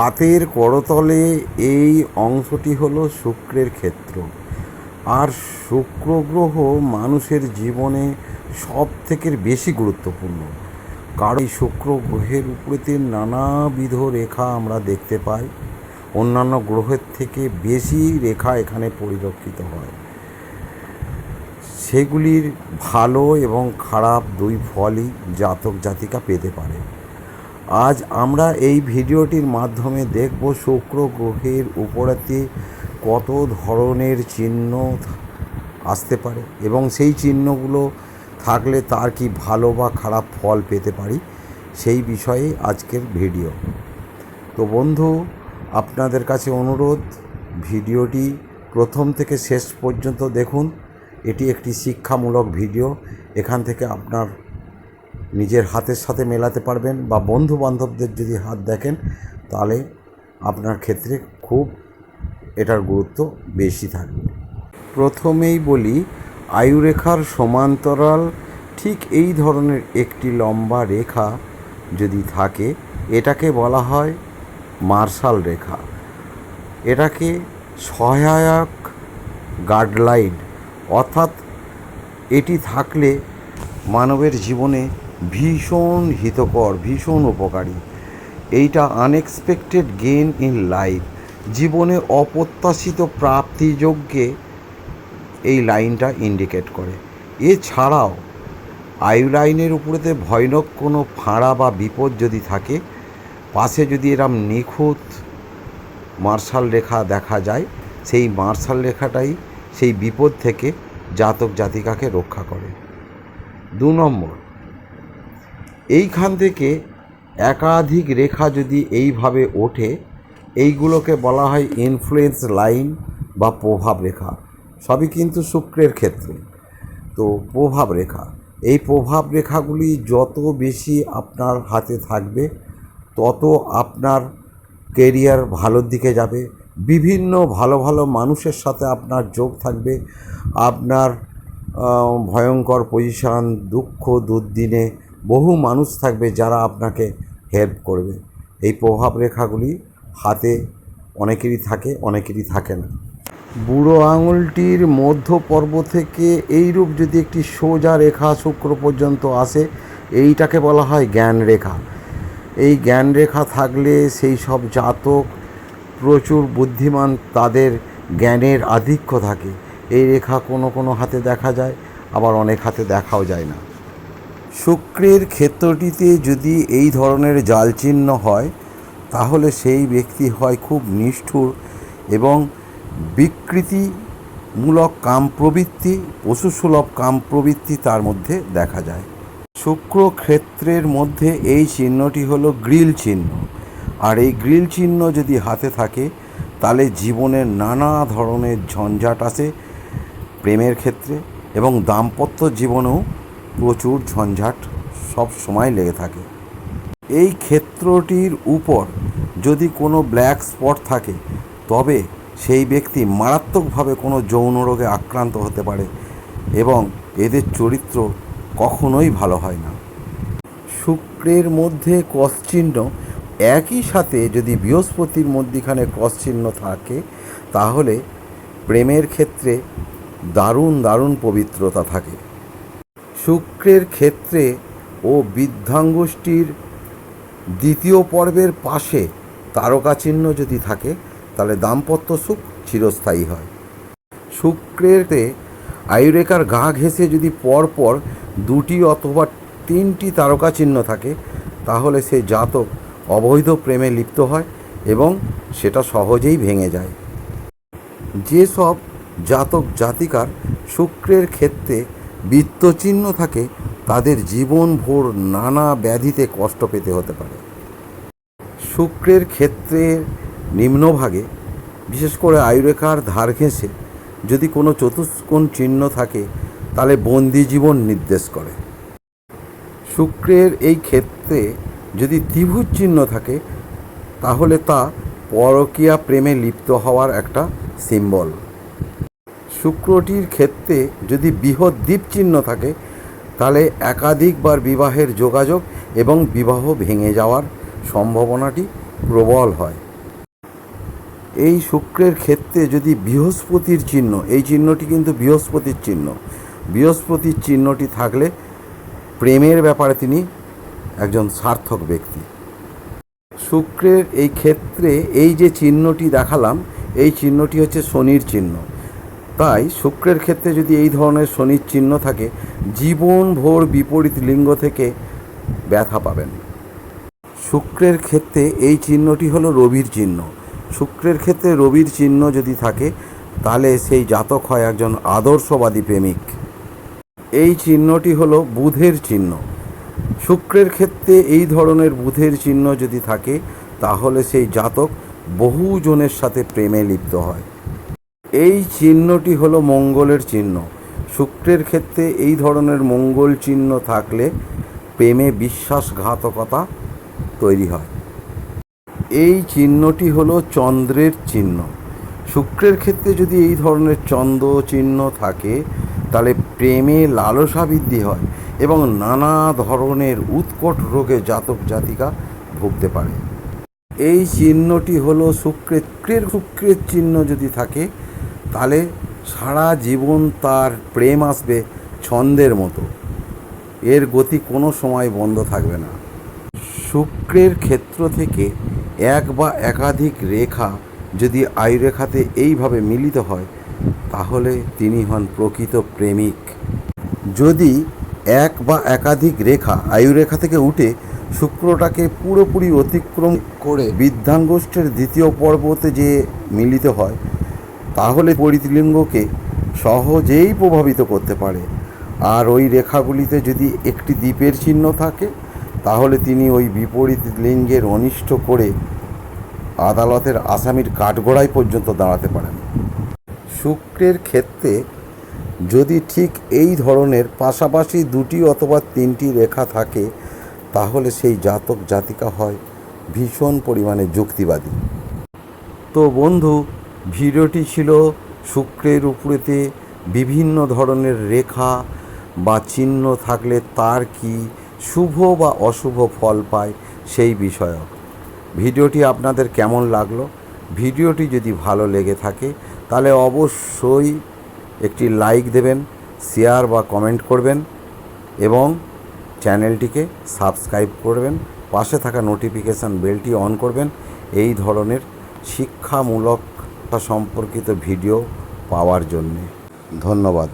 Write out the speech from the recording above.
হাতের করতলে এই অংশটি হলো শুক্রের ক্ষেত্র। আর শুক্র গ্রহ মানুষের জীবনে সব থেকে বেশি গুরুত্বপূর্ণ। কারণ এই শুক্র গ্রহের উপরেতে নানাবিধ রেখা আমরা দেখতে পাই। অন্যান্য গ্রহের থেকে বেশি রেখা এখানে পরিলক্ষিত হয়। সেগুলির ভালো এবং খারাপ দুই ফলই জাতক জাতিকা পেতে পারে। আজ আমরা এই ভিডিওটির মাধ্যমে দেখব শুক্র গ্রহের উপরেতে কত ধরনের চিহ্ন আসতে পারে এবং সেই চিহ্নগুলো থাকলে তার কি ভালো বা খারাপ ফল পেতে পারি সেই বিষয়ে আজকের ভিডিও। তো বন্ধু, আপনাদের কাছে অনুরোধ, ভিডিওটি প্রথম থেকে শেষ পর্যন্ত দেখুন। এটি একটি শিক্ষামূলক ভিডিও। এখান থেকে আপনার নিজের হাতের সাথে মেলাতে পারবেন বা বন্ধু বান্ধবদের যদি হাত দেখেন, তাহলে আপনার ক্ষেত্রে খুব এটার গুরুত্ব বেশি থাকবে। প্রথমেই বলি, আয়ুরেখার সমান্তরাল ঠিক এই ধরনের একটি লম্বা রেখা যদি থাকে, এটাকে বলা হয় মার্শাল রেখা। এটাকে সহায়ক গাইডলাইন অর্থাৎ এটি থাকলে মানবের জীবনে ভীষণ হিতকর, ভীষণ উপকারী। এইটা আনএক্সপেক্টেড গেন ইন লাইফ জীবনে অপ্রত্যাশিত প্রাপ্তিযোগ্যে এই লাইনটা ইন্ডিকেট করে। এছাড়াও আয়ু লাইনের উপরেতে ভয়ানক কোনো ফাঁড়া বা বিপদ যদি থাকে, পাশে যদি এরম নিখুঁত মার্শাল রেখা দেখা যায়, সেই মার্শাল রেখাটাই সেই বিপদ থেকে জাতক জাতিকাকে রক্ষা করে। দু নম্বর এইখান থেকে একাধিক রেখা যদি এইভাবে ওঠে, এইগুলোকে বলা হয় ইনফ্লুয়েন্স লাইন বা প্রভাব রেখা। সবই কিন্তু শুক্রের ক্ষেত্রে। তো প্রভাব রেখা। এই প্রভাব রেখাগুলি যত বেশি আপনার হাতে থাকবে, তত আপনার কেরিয়ার ভালোর দিকে যাবে। বিভিন্ন ভালো ভালো মানুষের সাথে আপনার যোগ থাকবে। আপনার ভয়ঙ্কর পজিশান দুঃখ, দুর্দিনে বহু মানুষ থাকবে যারা আপনাকে হেল্প করবে। এই প্রভাব রেখাগুলি হাতে অনেকেরই থাকে অনেকেরই থাকে না। বুড়ো আঙুলটির মধ্য পর্ব থেকে এইরূপ যদি একটি সোজা রেখা শুক্র পর্যন্ত আসে, এইটাকে বলা হয় জ্ঞান রেখা। এই জ্ঞান রেখা থাকলে সেই সব জাতক প্রচুর বুদ্ধিমান, তাদের জ্ঞানের আধিক্য থাকে। এই রেখা কোনো কোনো হাতে দেখা যায়, আবার অনেক হাতে দেখাও যায় না। শুক্রের ক্ষেত্রটিতে যদি এই ধরনের জাল চিহ্ন হয়, তাহলে সেই ব্যক্তি হয় খুব নিষ্ঠুর এবং বিকৃতিমূলক কাম প্রবৃত্তি, পশুসুলভ কাম প্রবৃত্তি তার মধ্যে দেখা যায়। শুক্র ক্ষেত্রের মধ্যে এই চিহ্নটি হলো গ্রিল চিহ্ন। আর এই গ্রিল চিহ্ন যদি হাতে থাকে, তাহলে জীবনের নানা ধরনের ঝঞ্ঝাট আসে প্রেমের ক্ষেত্রে এবং দাম্পত্য জীবনেও প্রচুর ঝঞ্ঝাট সব সময় লেগে থাকে। এই ক্ষেত্রটির উপর যদি কোনো ব্ল্যাক স্পট থাকে, তবে সেই ব্যক্তি মারাত্মকভাবে কোনো যৌন রোগে আক্রান্ত হতে পারে এবং এদের চরিত্র কখনোই ভালো হয় না। শুক্রের মধ্যে চিহ্ন একই সাথে যদি বৃহস্পতির মধ্যিখানে চিহ্ন থাকে, তাহলে প্রেমের ক্ষেত্রে দারুণ দারুণ পবিত্রতা থাকে। শুক্রের ক্ষেত্রে ও বৃদ্ধাঙ্গুষ্ঠীর দ্বিতীয় পর্বের পাশে তারকা চিহ্ন যদি থাকে, তাহলে দাম্পত্য সুখ চিরস্থায়ী হয়। শুক্রেরতে আয়ুরেখার গা ঘেঁষে যদি পরপর দুটি অথবা তিনটি তারকা চিহ্ন থাকে, তাহলে সে জাতক অবৈধ প্রেমে লিপ্ত হয় এবং সেটা সহজেই ভেঙে যায়। যেসব জাতক জাতিকার শুক্রের ক্ষেত্রে বৃত্তচিহ্ন থাকে, তাদের জীবনভর নানা ব্যাধিতে কষ্ট পেতে হতে পারে। শুক্রের ক্ষেত্রের নিম্নভাগে, বিশেষ করে আয়ুরেখার ধার ঘেঁষে, যদি কোনো চতুষ্কোণ চিহ্ন থাকে, তাহলে বন্দি জীবন নির্দেশ করে। শুক্রের এই ক্ষেত্রে যদি ত্রিভুজ চিহ্ন থাকে, তাহলে তা পরকীয়া প্রেমে লিপ্ত হওয়ার একটা সিম্বল। শুক্রটির ক্ষেত্রে যদি বৃহৎ দ্বীপ চিহ্ন থাকে, তাহলে একাধিকবার বিবাহের যোগাযোগ এবং বিবাহ ভেঙে যাওয়ার সম্ভাবনাটি প্রবল হয়। এই শুক্রের ক্ষেত্রে যদি বৃহস্পতির চিহ্ন, এই চিহ্নটি কিন্তু বৃহস্পতির চিহ্ন। বৃহস্পতির চিহ্নটি থাকলে প্রেমের ব্যাপারে তিনি একজন সার্থক ব্যক্তি। শুক্রের এই ক্ষেত্রে এই যে চিহ্নটি দেখালাম, এই চিহ্নটি হচ্ছে শনির চিহ্ন। তাই শুক্রের ক্ষেত্রে যদি এই ধরনের শনির চিহ্ন থাকে জীবন ভোর বিপরীত লিঙ্গ থেকে ব্যথা পাবেন। শুক্রের ক্ষেত্রে এই চিহ্নটি হলো রবির চিহ্ন। শুক্রের ক্ষেত্রে রবির চিহ্ন যদি থাকে, তাহলে সেই জাতক হয় একজন আদর্শবাদী প্রেমিক। এই চিহ্নটি হলো বুধের চিহ্ন। শুক্রের ক্ষেত্রে এই ধরনের বুধের চিহ্ন যদি থাকে, তাহলে সেই জাতক বহুজনের সাথে প্রেমে লিপ্ত হয়। এই চিহ্নটি হলো মঙ্গলের চিহ্ন। শুক্রের ক্ষেত্রে এই ধরনের মঙ্গল চিহ্ন থাকলে প্রেমে বিশ্বাসঘাতকতা তৈরি হয়। এই চিহ্নটি হলো চন্দ্রের চিহ্ন। শুক্রের ক্ষেত্রে যদি এই ধরনের চন্দ্র চিহ্ন থাকে, তাহলে প্রেমে লালসা বৃদ্ধি হয় এবং নানা ধরনের উৎকট রোগে জাতক জাতিকা ভুগতে পারে। এই চিহ্নটি হলো শুক্রের শুক্রের চিহ্ন যদি থাকে তাহলে সারা জীবন তার প্রেম আসবে ছন্দের মতো। এর গতি কোনো সময় বন্ধ থাকবে না। শুক্রের ক্ষেত্র থেকে এক বা একাধিক রেখা যদি আয়ুরেখাতে এইভাবে মিলিত হয়, তাহলে তিনি হন প্রকৃত প্রেমিক। যদি এক বা একাধিক রেখা আয়ুরেখা থেকে উঠে শুক্রটাকে পুরোপুরি অতিক্রম করে বৃদ্ধাঙ্গুষ্ঠের দ্বিতীয় পর্বতে যে মিলিত হয় তাহলে পরিতলিঙ্গকে সহজেই প্রভাবিত করতে পারে। আর ওই রেখাগুলিতে যদি একটি দ্বীপের চিহ্ন থাকে, তাহলে তিনি ওই বিপরীত লিঙ্গের অনিষ্ট করে আদালতের আসামির কাঠগড়ায় পর্যন্ত দাঁড়াতে পারেন। শুক্রের ক্ষেত্রে যদি ঠিক এই ধরনের পাশাপাশি দুটি অথবা তিনটি রেখা থাকে, তাহলে সেই জাতক জাতিকা হয় ভীষণ পরিমাণে যুক্তিবাদী। তো বন্ধু ভিডিওটি ছিল শুক্রের উপরেতে বিভিন্ন ধরনের রেখা বা চিহ্ন থাকলে তার কি শুভ বা অশুভ ফল পায় সেই বিষয়ক। ভিডিওটি আপনাদের কেমন লাগল? ভিডিওটি যদি ভালো লেগে থাকে, তাহলে অবশ্যই একটি লাইক দেবেন, শেয়ার বা কমেন্ট করবেন এবং চ্যানেলটিকে সাবস্ক্রাইব করবেন, পাশে থাকা নোটিফিকেশান বেলটি অন করবেন। এই ধরনের শিক্ষামূলক সম্পর্কিত ভিডিও পাওয়ার জন্যে। ধন্যবাদ।